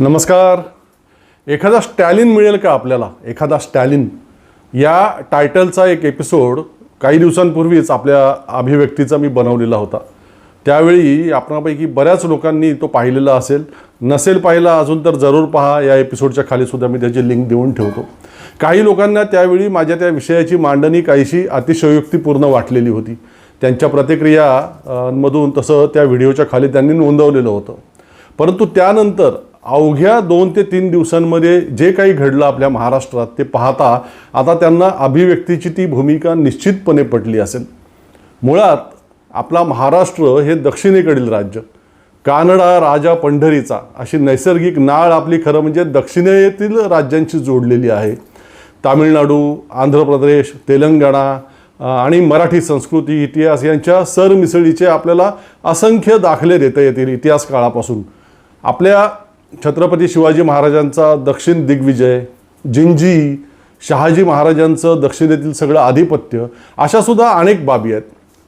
नमस्कार. एखादा स्टॅलिन मिळेल का आपल्याला? एखादा स्टॅलिन. या टायटलचा एक एपिसोड काही दिवसांपूर्वीच आपल्या अभिव्यक्तीचा मी बनवलेला होता. त्यावेळी आपणापैकी बऱ्याच लोकांनी तो पाहिलेला असेल. नसेल पाहिला अजून तर जरूर पहा. या एपिसोडच्या खालीसुद्धा मी त्याची लिंक देऊन ठेवतो. काही लोकांना त्यावेळी माझ्या त्या विषयाची मांडणी काहीशी अतिशयोक्तीपूर्ण वाटलेली होती. त्यांच्या प्रतिक्रियामधून तसं त्या व्हिडिओच्या खाली त्यांनी नोंदवलेलं होतं. परंतु त्यानंतर अवघ्या दोन ते तीन दिवसांमध्ये जे काही घडलं आपल्या महाराष्ट्रात ते पाहता आता त्यांना अभिव्यक्तीची ती भूमिका निश्चितपणे पटली असेल. मुळात आपला महाराष्ट्र हे दक्षिणेकडील राज्य. कानडा राजा पंढरीचा अशी नैसर्गिक नाळ आपली खरं म्हणजे दक्षिणेतील राज्यांशी जोडलेली आहे. तामिळनाडू आंध्र प्रदेश तेलंगणा आणि मराठी संस्कृती इतिहास यांच्या सरमिसळीचे आपल्याला असंख्य दाखले देता येतील इतिहास काळापासून. आपल्या छत्रपती शिवाजी महाराजांचा दक्षिण दिग्विजय जिंजी शहाजी महाराजांचं दक्षिणेतील सगळं आधिपत्य अशा सुद्धा अनेक बाबी आहेत.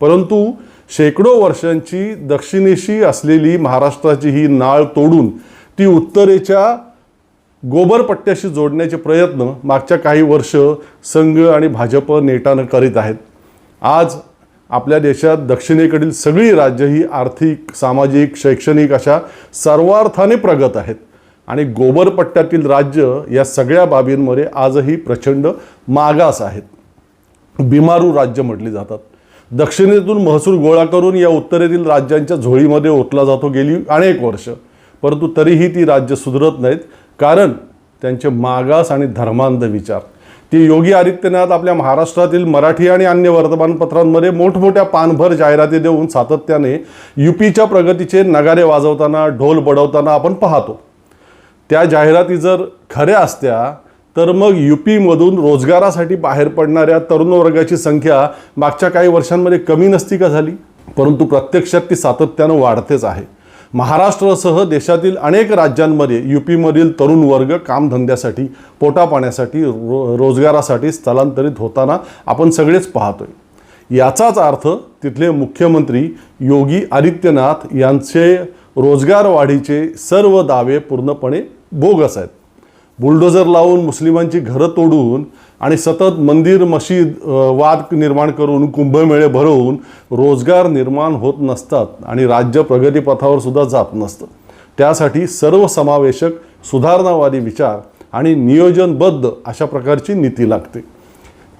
परंतु शेकडो वर्षांची दक्षिणेशी असलेली महाराष्ट्राची ही नाळ तोडून ती उत्तरेच्या गोबरपट्ट्याशी जोडण्याचे प्रयत्न मागच्या काही वर्ष संघ आणि भाजप नेटानं करीत आहेत. आज आपल्या देशात दक्षिणेकडील सगळी राज्य ही आर्थिक सामाजिक शैक्षणिक अशा सर्वार्थाने प्रगत आहेत. आणि गोबरपट्ट्यातील राज्य या सगळ्या बाबींमध्ये आजही प्रचंड मागास आहेत. बिमारू राज्य म्हटली जातात. दक्षिणेतून महसूल गोळा करून या उत्तरेतील राज्यांच्या झोळीमध्ये ओतला जातो गेली अनेक वर्ष. परंतु तरीही ती राज्य सुधरत नाहीत. कारण त्यांचे मागास आणि धर्मांध विचार. ती योगी आदित्यनाथ आपल्या महाराष्ट्रातील मराठी आणि अन्य वर्तमानपत्रांमध्ये मोठमोठ्या पानभर जाहिराती देऊन सातत्याने युपीच्या प्रगतीचे नगारे वाजवताना ढोल बडवताना आपण पाहतो. त्या जाहिराती जर खऱ्या असत्या तर मग युपीमधून रोजगारासाठी बाहेर पडणाऱ्या तरुण वर्गाची संख्या मागच्या काही वर्षांमध्ये कमी नसती का झाली? परंतु प्रत्यक्षात ती सातत्यानं वाढतेच आहे. महाराष्ट्रासह देशातील अनेक राज्यांमध्ये युपीमधील तरुण वर्ग कामधंद्यासाठी पोटापाण्यासाठी रो रोजगारासाठी स्थलांतरित होताना आपण सगळेच पाहतोय. याचाच अर्थ तिथले मुख्यमंत्री योगी आदित्यनाथ यांचे रोजगार वाढीचे सर्व दावे पूर्णपणे बोगस आहेत. बुलडोझर लावून मुस्लिमांची घरं तोडून आणि सतत मंदिर मशीद वाद निर्माण करून कुंभमेळे भरवून रोजगार निर्माण होत नसतात आणि राज्य प्रगतीपथावर सुद्धा जात नसतं. त्यासाठी सर्वसमावेशक सुधारणावादी विचार आणि नियोजनबद्ध अशा प्रकारची नीती लागते.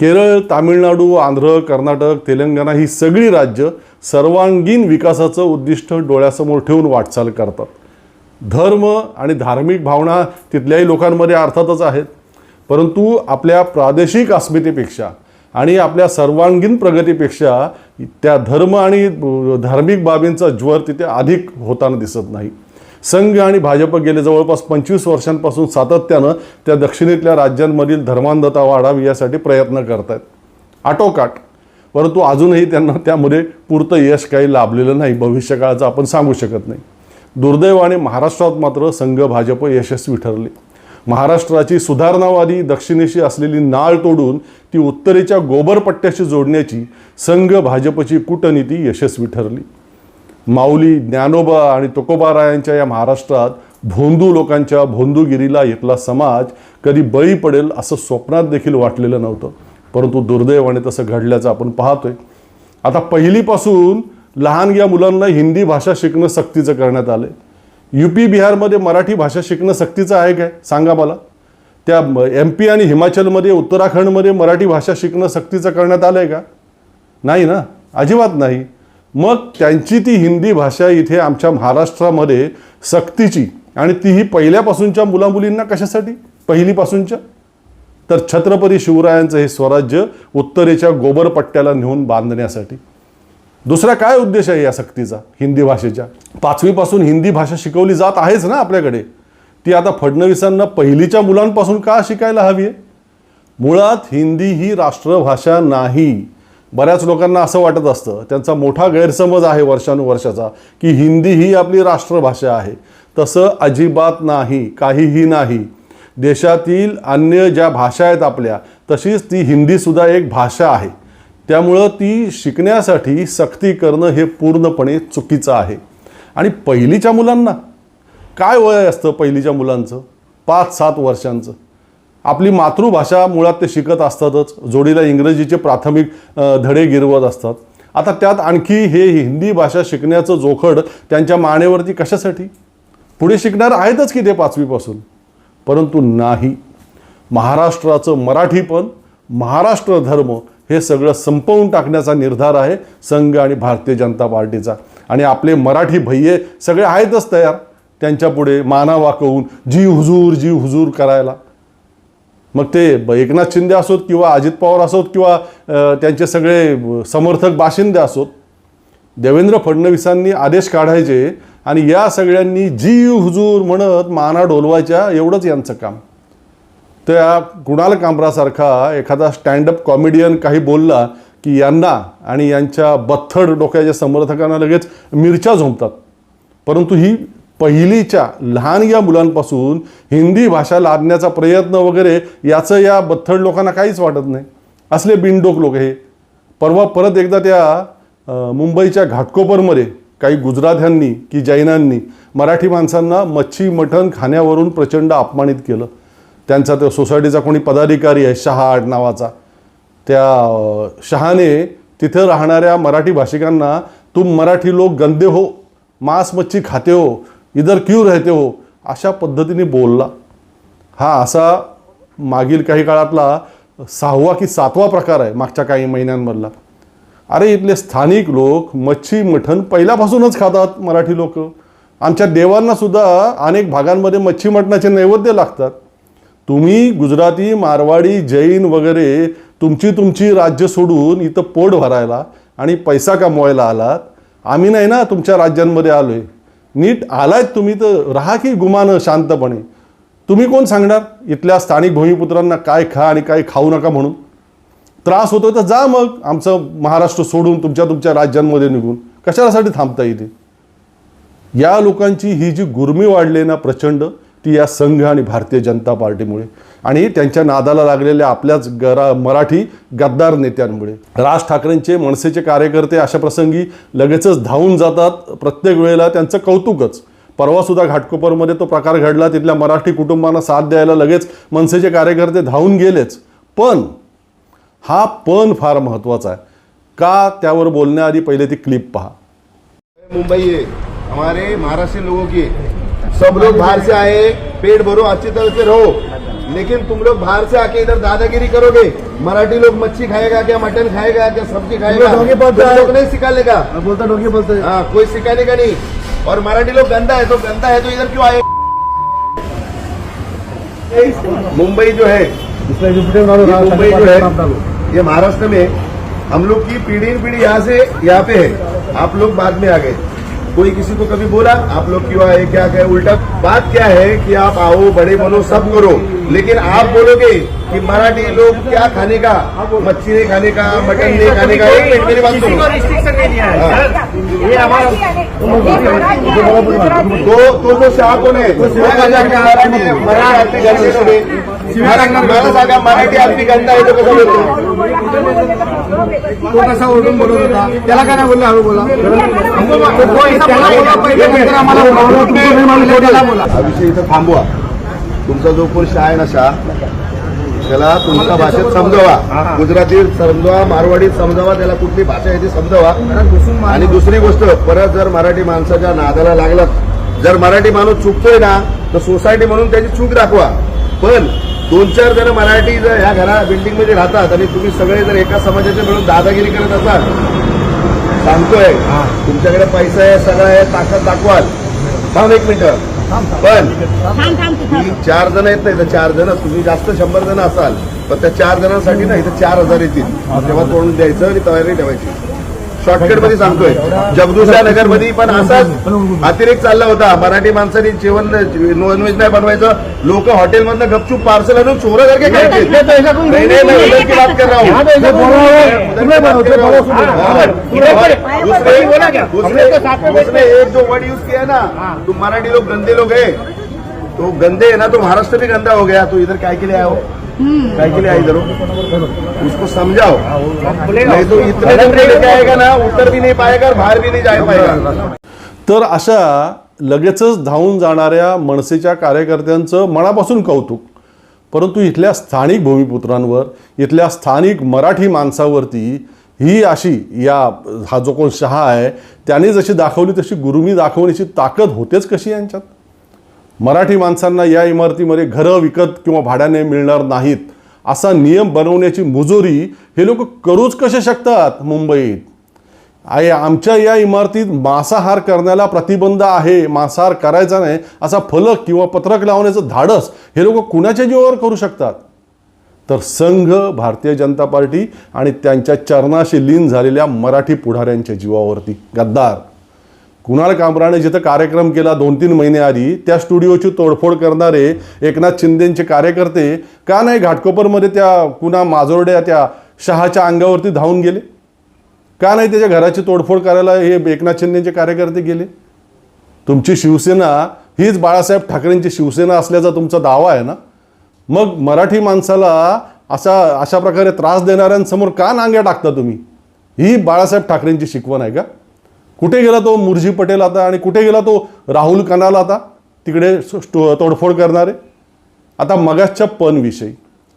केरळ तामिळनाडू आंध्र कर्नाटक तेलंगणा ही सगळी राज्य सर्वांगीण विकासाचं उद्दिष्ट डोळ्यासमोर ठेवून वाटचाल करतात. धर्म आणि धार्मिक भावना तिथल्याही लोकांमध्ये अर्थातच आहेत. परंतु आपल्या प्रादेशिक अस्मितेपेक्षा आणि आपल्या सर्वांगीण प्रगतीपेक्षा त्या धर्म आणि धार्मिक बाबींचा ज्वर तिथे अधिक होताना दिसत नाही. संघ आणि भाजप गेले जवळपास पंचवीस वर्षांपासून सातत्यानं त्या दक्षिणेतल्या राज्यांमधील धर्मांधता वाढावी यासाठी प्रयत्न करत आहेत आटोकाट. परंतु अजूनही त्यांना त्यामध्ये पुरतं यश काही लाभलेलं नाही. भविष्यकाळाचं आपण सांगू शकत नाही. दुर्दैवाने महाराष्ट्रात मात्र संघ भाजप यशस्वी ठरले. महाराष्ट्राची सुधारणावादी दक्षिणेशी असलेली नाळ तोडून ती उत्तरेच्या गोबरपट्ट्याशी जोडण्याची संघ भाजपची कूटनीती यशस्वी ठरली. माऊली ज्ञानोबा आणि तुकोबारायांच्या या महाराष्ट्रात भोंदू लोकांच्या भोंदूगिरीला इथला समाज कधी बळी पडेल असं स्वप्नात देखील वाटलेलं नव्हतं. परंतु दुर्दैवाने तसं घडल्याचं आपण पाहतोय. आता पहिलीपासून लहान या मुलांना हिंदी भाषा शिकणं सक्तीचं करण्यात आलं पी बिहारमध्ये मराठी भाषा शिकणं सक्तीचं आहे काय? सांगा मला. त्या एम पी आणि हिमाचलमध्ये उत्तराखंडमध्ये मराठी भाषा शिकणं सक्तीचं करण्यात आलं आहे का? नाही ना? अजिबात नाही. मग त्यांची ती हिंदी भाषा इथे आमच्या महाराष्ट्रामध्ये सक्तीची आणि तीही पहिल्यापासूनच्या मुलामुलींना कशासाठी? पहिलीपासूनच्या? तर छत्रपती शिवरायांचं हे स्वराज्य उत्तरेच्या गोबरपट्ट्याला नेऊन बांधण्यासाठी. दुसरा काय उद्देश आहे या सक्तीचा हिंदी भाषेच्या? पाचवीपासून हिंदी भाषा शिकवली जात आहेच ना आपल्याकडे. ती आता फडणवीसांना पहिलीच्या मुलांपासून का शिकायला हवी आहे? मुळात हिंदी ही राष्ट्रभाषा नाही. बऱ्याच लोकांना असं वाटत असतं त्यांचा मोठा गैरसमज आहे वर्षानुवर्षाचा की हिंदी ही आपली राष्ट्रभाषा आहे. तसं अजिबात नाही काहीही नाही. देशातील अन्य ज्या भाषा आहेत आपल्या तशीच ती हिंदीसुद्धा एक भाषा आहे. त्यामुळं ती शिकण्यासाठी सक्ती करणं हे पूर्णपणे चुकीचं आहे. आणि पहिलीच्या मुलांना काय वय असतं पहिलीच्या मुलांचं? पाच सात वर्षांचं. आपली मातृभाषा मुळात ते शिकत असतातच. जोडीला इंग्रजीचे प्राथमिक धडे गिरवत असतात. आता त्यात आणखी हे हिंदी भाषा शिकण्याचं जोखड त्यांच्या मानेवरती कशासाठी? पुढे शिकणार आहेतच की ते पाचवीपासून? परंतु नाही. महाराष्ट्राचं मराठीपण महाराष्ट्र धर्म हे सगळं संपवून टाकण्याचा निर्धार आहे संघ आणि भारतीय जनता पार्टीचा. आणि आपले मराठी भय्ये सगळे आहेतच तयार. त्यांच्यापुढे माना वाकवून जी हुजूर जी हुजूर करायला. मग ते एकनाथ शिंदे असोत किंवा अजित पवार असोत किंवा त्यांचे सगळे समर्थक बाशिंदे असोत. देवेंद्र फडणवीसांनी आदेश काढायचे आणि या सगळ्यांनी जी हुजूर म्हणत माना डोलवायच्या एवढंच यांचं काम. त्या कुणाल कांबरासारखा एखादा स्टँडअप कॉमेडियन काही बोलला की यांना आणि यांच्या बथ्थड डोक्याच्या समर्थकांना लगेच मिरच्या झोंपतात परंतु ही पहिलीच्या लहान या मुलांपासून हिंदी भाषा लादण्याचा प्रयत्न वगैरे याचं या बथ्थड लोकांना काहीच वाटत नाही. असले बिनडोक लोक हे. परवा परत एकदा त्या मुंबईच्या घाटकोपरमध्ये काही गुजरात्यांनी की जैनांनी मराठी माणसांना मच्छी मटण खाण्यावरून प्रचंड अपमानित केलं. त्यांचा तो सोसायटीचा कोणी पदाधिकारी आहे शहा आठ नावाचा. त्या शहाने तिथं राहणाऱ्या मराठी भाषिकांना तुम मराठी लोक गंदे हो मांस मच्छी खाते हो इधर क्यू रहते हो? अशा पद्धतीने बोलला. हा असा मागील काही काळातला सहावा की सातवा प्रकार आहे मागच्या काही महिन्यांमधला. अरे इथले स्थानिक लोक मच्छी मठण पहिल्यापासूनच खातात मराठी लोक. आमच्या देवांनासुद्धा अनेक भागांमध्ये मच्छी मटणाचे नैवेद्य लागतात. तुम्ही गुजराती मारवाडी जैन वगैरे तुमची तुमची राज्य सोडून इथं पोट भरायला आणि पैसा कमवायला आलात. आम्ही नाही ना तुमच्या राज्यांमध्ये आलोय. नीट आलायत तुम्ही तर राहा की गुमानं शांतपणे. तुम्ही कोण सांगणार? इथल्या स्थानिक भूमिपुत्रांना काय खा आणि काय खाऊ नका म्हणून. त्रास होतोय तर जा मग. आमचं महाराष्ट्र सोडून तुमच्या तुमच्या राज्यांमध्ये निघून. कशासाठी थांबता येते या लोकांची ही जी गुरमी वाढली ना प्रचंड ती या संघ आणि भारतीय जनता पार्टीमुळे आणि त्यांच्या नादाला लागलेल्या आपल्याच गरा मराठी गद्दार नेत्यांमुळे. राज ठाकरेंचे मनसेचे कार्यकर्ते अशा प्रसंगी लगेचच धावून जातात. प्रत्येक वेळेला त्यांचं कौतुकच. परवासुद्धा घाटकोपरमध्ये तो प्रकार घडला. तिथल्या मराठी कुटुंबांना साथ द्यायला लगेच मनसेचे कार्यकर्ते धावून गेलेच. पण हा पण फार महत्त्वाचा आहे. का त्यावर बोलण्याआधी पहिले ती क्लिप पहा. मुंबई है हमारे महाराष्ट्र लोगों की सब लोग बाहर से आए पेट भरो अच्छी तरह से रहो। लेकिन तुम लोग बाहर से आके इधर दादागिरी करोगे? मराठी लोग मच्छी खाएगा क्या मटन खाएगा क्या सब्ज़ी खाएगा? डोंगे बोलता लोग नहीं सिखाने का। बोलता डोंगे बोलते हैं। हाँ कोई सिखाने का नहीं। और मराठी लोग गंदा है तो गंदा है तो इधर क्यों आए? मुंबई जो है मुंबई जो। है ये महाराष्ट्र में हम लोग की पीढ़ी पीढ़ी यहाँ से यहाँ पे है। आप लोग बाद में आ गए। कोई किसी को कभी बोला? आप लोग क्यों आए? क्या कहे? उल्टा बात क्या है कि आप आओ बड़े बनो सब करो। लेकिन आप बोलोगे कि मराठी लोग क्या खाने का? मच्छी नहीं खाने का मटन नहीं खाने का? एक मिनट मेरी बात सुनो। रिस्ट्रिक्शन नहीं दिया है। हाँ। सर ये हमारा तो तो जो शाह कोण आहे आहे. मला मला सांगा मराठी आदमी गंदा आहे तो कसं बोलतो? तो कसा ओरडून बोलत होता? त्याला काय नाही बोलला? हळू बोला. हा विषय इथं थांबवा. तुमचा जो कोण शाह आहे ना शाह त्याला तुमच्या भाषेत समजावा. गुजरातीत समजावा मारवाडीत समजावा त्याला कुठली भाषा आहे ती समजावा. आणि दुसरी गोष्ट परत जर मराठी माणसाच्या नादाला लागलात जर मराठी माणूस चुकतोय ना तर सोसायटी म्हणून त्याची चूक दाखवा. पण दोन चार जण मराठी जर ह्या घरा बिल्डिंगमध्ये राहतात आणि तुम्ही सगळे जर एका समाजाचे मिळून दादागिरी करत असाल सांगतोय तुमच्याकडे पैसा आहे सगळं आहे ताकद दाखवाल. थांब एक मिनिट. पण ही चार जण आहेत ना इथं चार जण तुम्ही जास्त शंभर जण असाल पण त्या चार जणांसाठी ना इथं चार हजार येतील. तेव्हा तोंड द्यायचं आणि तयारी ठेवायची. शॉर्टकटमध्ये सांगतोय. जगदूशा नगरमध्ये पण असाच अतिरेक चालला होता. मराठी माणसांनी जेवण नॉनव्हेज नाही बनवायचं. लोक हॉटेल मधनं गपचूप पार्सल आणून चोरा सारखे उसने एक जो वर्ड यूज किया ना तुम मराठी लोग गंदे लोग है. तो गंदे है ना तो महाराष्ट्र भी गंदा हो गया. तो इधर काय के लिए आए हो? काय के लिए आए इधर हो? उसको समझाओ. नहीं तो इतने दिन में लेके आएगा ना उत्तर भी नहीं पाएगा बाहर भी नहीं जा पाएगा। तर अशा लगेचच धावून जाणाऱ्या मनसेच्या कार्यकर्त्यांचं मनापासून कौतुक. परंतु इथल्या स्थानिक भूमिपुत्रांवर इथल्या स्थानिक मराठी माणसावरती ही अशी या हा जो कोण शहा आहे त्याने जशी दाखवली तशी गुरुमी दाखवण्याची ताकद होतेच कशी यांच्यात? मराठी माणसांना या इमारतीमध्ये घरं विकत किंवा भाड्याने मिळणार नाहीत असा नियम बनवण्याची मुजोरी हे लोक करूच कसे शकतात मुंबईत? आहे आमच्या या इमारतीत मांसाहार करण्याला प्रतिबंध आहे मांसाहार करायचा नाही असा फलक किंवा पत्रक लावण्याचं धाडस हे लोक कुणाच्या जीवावर करू शकतात? तर संघ भारतीय जनता पार्टी आणि त्यांच्या चरणाशी लीन झालेल्या मराठी पुढाऱ्यांच्या जीवावरती गद्दार. कुणाल कामराने जिथं कार्यक्रम केला दोन तीन महिने आधी त्या स्टुडिओची तोडफोड करणारे एकनाथ शिंदेचे कार्यकर्ते का नाही घाटकोपरमध्ये त्या कुणा माजोरड्या त्या शहाच्या अंगावरती धावून गेले? का नाही त्याच्या घराची तोडफोड करायला हे एकनाथ शिंदेचे कार्यकर्ते गेले? तुमची शिवसेना हीच बाळासाहेब ठाकरेंची शिवसेना असल्याचा तुमचा दावा आहे ना? मग मराठी माणसाला असा अशा प्रकारे त्रास देणाऱ्यांसमोर का नांग्या टाकता तुम्ही? ही बाळासाहेब ठाकरेंची शिकवण आहे का? कुठे गेला तो मुरजी पटेल आता आणि कुठे गेला तो राहुल कनाल आता? तिकडे तोडफोड करणारे? आता मगाच्या पणविषयी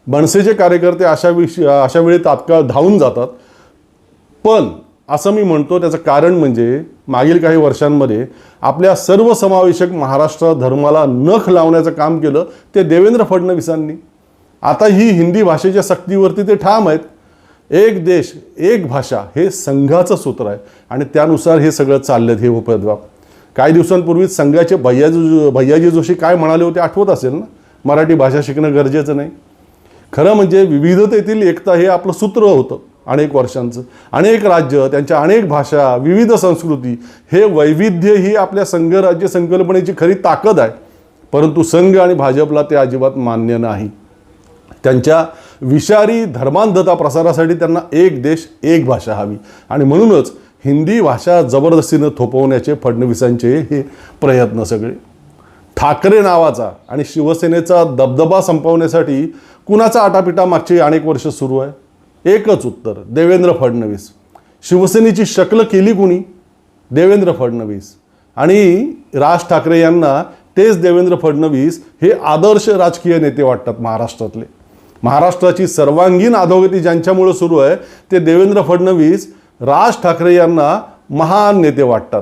बनसेचे मनसेचे कार्यकर्ते अशा विषयी अशा वेळी तात्काळ धावून जातात. पण असं मी म्हणतो त्याचं कारण म्हणजे मागील काही वर्षांमध्ये आपल्या सर्वसमावेशक महाराष्ट्र धर्माला नख लावण्याचं काम केलं ते देवेंद्र फडणवीसांनी. आता ही हिंदी भाषेच्या सक्तीवरती ते ठाम आहेत. एक देश एक भाषा हे संघाचं सूत्र आहे. आणि त्यानुसार हे सगळं चाललं हे उपद्व्याप काही दिवसांपूर्वीच संघाचे भैयाजी भैयाजी जोशी काय म्हणाले होते आठवत असेल ना? मराठी भाषा शिकणं गरजेचं नाही. खरं म्हणजे विविधतेतील एकता हे आपलं सूत्र होतं अनेक वर्षांचं. अनेक राज्य त्यांच्या अनेक भाषा विविध संस्कृती हे वैविध्य ही आपल्या संघ राज्य संकल्पनेची खरी ताकद आहे. परंतु संघ आणि भाजपला ते अजिबात मान्य नाही. त्यांच्या विषारी धर्मांधता प्रसारासाठी त्यांना एक देश एक भाषा हवी. आणि म्हणूनच हिंदी भाषा जबरदस्तीनं थोपवण्याचे फडणवीसांचे हे प्रयत्न सगळे. ठाकरे नावाचा आणि शिवसेनेचा दबदबा संपवण्यासाठी कुणाचा आटापिटा मागची अनेक वर्ष सुरू आहे? एकच उत्तर देवेंद्र फडणवीस. शिवसेनेची शक्ल केली कुणी? देवेंद्र फडणवीस. आणि राज ठाकरे यांना तेच देवेंद्र फडणवीस हे आदर्श राजकीय नेते वाटतात महाराष्ट्रातले. महाराष्ट्राची सर्वांगीण अधोगती ज्यांच्यामुळं सुरू आहे ते देवेंद्र फडणवीस राज ठाकरे यांना महान नेते वाटतात.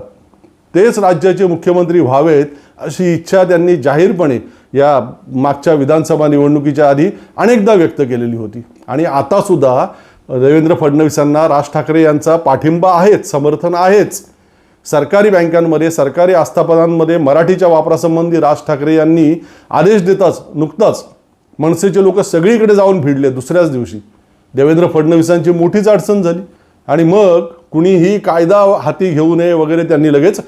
तेच राज्याचे मुख्यमंत्री व्हावेत अशी इच्छा त्यांनी जाहीरपणे या मागच्या विधानसभा निवडणुकीच्या आधी अनेकदा व्यक्त केलेली होती. आणि आतासुद्धा देवेंद्र फडणवीसांना राज ठाकरे यांचा पाठिंबा आहेच समर्थन आहेच. सरकारी बँकांमध्ये सरकारी आस्थापनांमध्ये मराठीच्या वापरासंबंधी राज ठाकरे यांनी आदेश देताच नुकताच मनसेचे लोक सगळीकडे जाऊन भिडले दुसऱ्याच दिवशी. देवेंद्र फडणवीसांची मोठीच अडचण झाली. आणि मग कुणीही कायदा हाती घेऊ नये वगैरे त्यांनी लगेच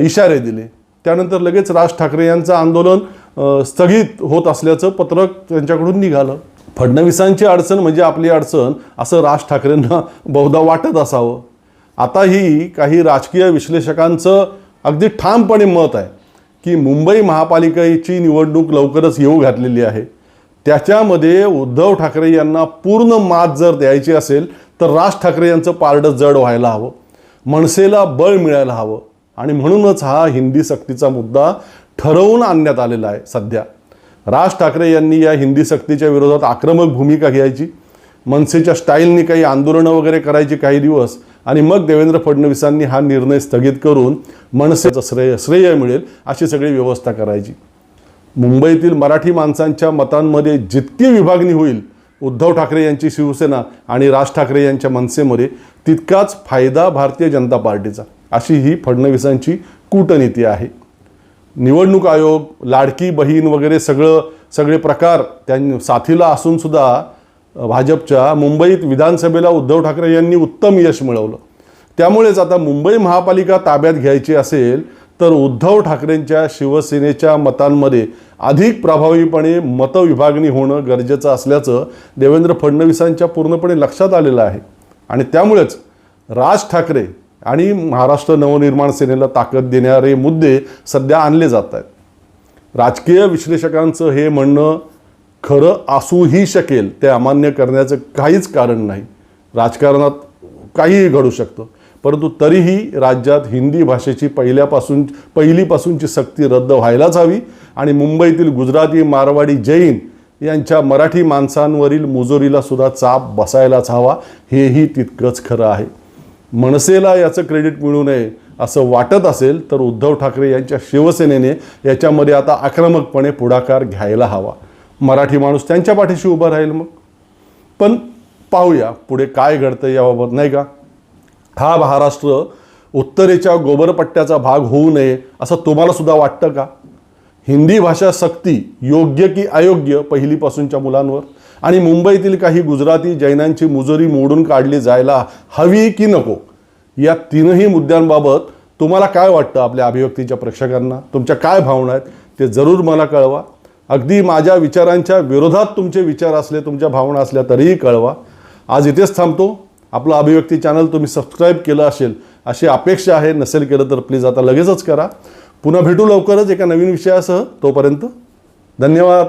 इशारे दिले. त्यानंतर लगेच राज ठाकरे यांचं आंदोलन स्थगित होत असल्याचं पत्रक त्यांच्याकडून निघालं. फडणवीसांची अडचण म्हणजे आपली अडचण असं राज ठाकरेंना बहुधा वाटत असावं. आताही काही राजकीय विश्लेषकांचं अगदी ठामपणे मत आहे की मुंबई महापालिकेची निवडणूक लवकरच येऊ घातलेली आहे. त्याच्यामध्ये उद्धव ठाकरे यांना पूर्ण मात जर द्यायची असेल तर राज ठाकरे यांचं पारडं जड व्हायला हवं. मनसेला बळ मिळायला हवं. आणि म्हणूनच हा हिंदी सक्तीचा मुद्दा ठरवून आणण्यात आलेला आहे सध्या. राज ठाकरे यांनी या हिंदी सक्तीच्या विरोधात आक्रमक भूमिका घ्यायची. मनसेच्या स्टाईलनी काही आंदोलनं वगैरे करायची काही दिवस आणि मग देवेंद्र फडणवीसांनी हा निर्णय स्थगित करून मनसेचं श्रेय श्रेय मिळेल अशी सगळी व्यवस्था करायची. मुंबईतील मराठी माणसांच्या मतांमध्ये जितकी विभागणी होईल उद्धव ठाकरे यांची शिवसेना आणि राज ठाकरे यांच्या मनसेमध्ये तितकाच फायदा भारतीय जनता पार्टीचा अशी ही फडणवीसांची कूटनीती आहे. निवडणूक आयोग लाडकी बहीण वगैरे सगळं सगळे प्रकार त्यांनी साथीला असून सुद्धा भाजपच्या मुंबईत विधानसभेला उद्धव ठाकरे यांनी उत्तम यश मिळवलं. त्यामुळेच आता मुंबई महापालिका ताब्यात घ्यायची असेल तर उद्धव ठाकरेंच्या शिवसेनेच्या मतांमध्ये अधिक प्रभावीपणे मतविभागणी होणं गरजेचं असल्याचं देवेंद्र फडणवीसांच्या पूर्णपणे लक्षात आलेलं आहे. आणि त्यामुळेच राज ठाकरे आणि महाराष्ट्र नवनिर्माण सेनेला ताकद देणारे मुद्दे सध्या आणले जात आहेत. राजकीय विश्लेषकांचं हे म्हणणं खरं असूही शकेल ते अमान्य करण्याचं काहीच कारण नाही. राजकारणात काहीही घडू शकतं. परंतु तरीही राज्यात हिंदी भाषेची पहिल्यापासून पहिलीपासूनची सक्ती रद्द व्हायलाच हवी. आणि मुंबईतील गुजराती मारवाडी जैन यांच्या मराठी माणसांवरील मुजोरीला सुद्धा चाप बसायलाच हवा. हेही तितकंच खरं आहे. मनसेला याचं क्रेडिट मिळू नये असं वाटत असेल तर उद्धव ठाकरे यांच्या शिवसेनेने याच्यामध्ये आता आक्रमकपणे पुढाकार घ्यायला हवा. मराठी माणूस त्यांच्या पाठीशी उभा राहील मग. पण पाहूया पुढे काय घडतं याबाबत नाही का? हा महाराष्ट्र उत्तरेच्या गोबरपट्ट्याचा भाग होऊ नये असं तुम्हाला सुद्धा वाटतं का? हिंदी भाषा सक्ती योग्य की अयोग्य पहिलीपासूनच्या मुलांवर? आणि मुंबईतील काही गुजराती जैनांची मुजोरी मोडून काढली जायला हवी की नको? या तीनही मुद्द्यांबाबत तुम्हाला काय वाटतं आपल्या अभिव्यक्तीच्या प्रेक्षकांना? तुमच्या काय भावना आहेत? ते जरूर मला कळवा. अगदी माझ्या विचारांच्या विरोधात तुमचे विचार असले तुमच्या भावना असल्या तरीही कळवा. आज इथेच थांबतो. आपलं अभिव्यक्ती चॅनल तुम्ही सबस्क्राईब केलं असेल अशी अपेक्षा आहे नसेल केलं तर प्लीज आता लगेचच करा. पुन्हा भेटू लवकरच एका नवीन विषयासह. तोपर्यंत धन्यवाद.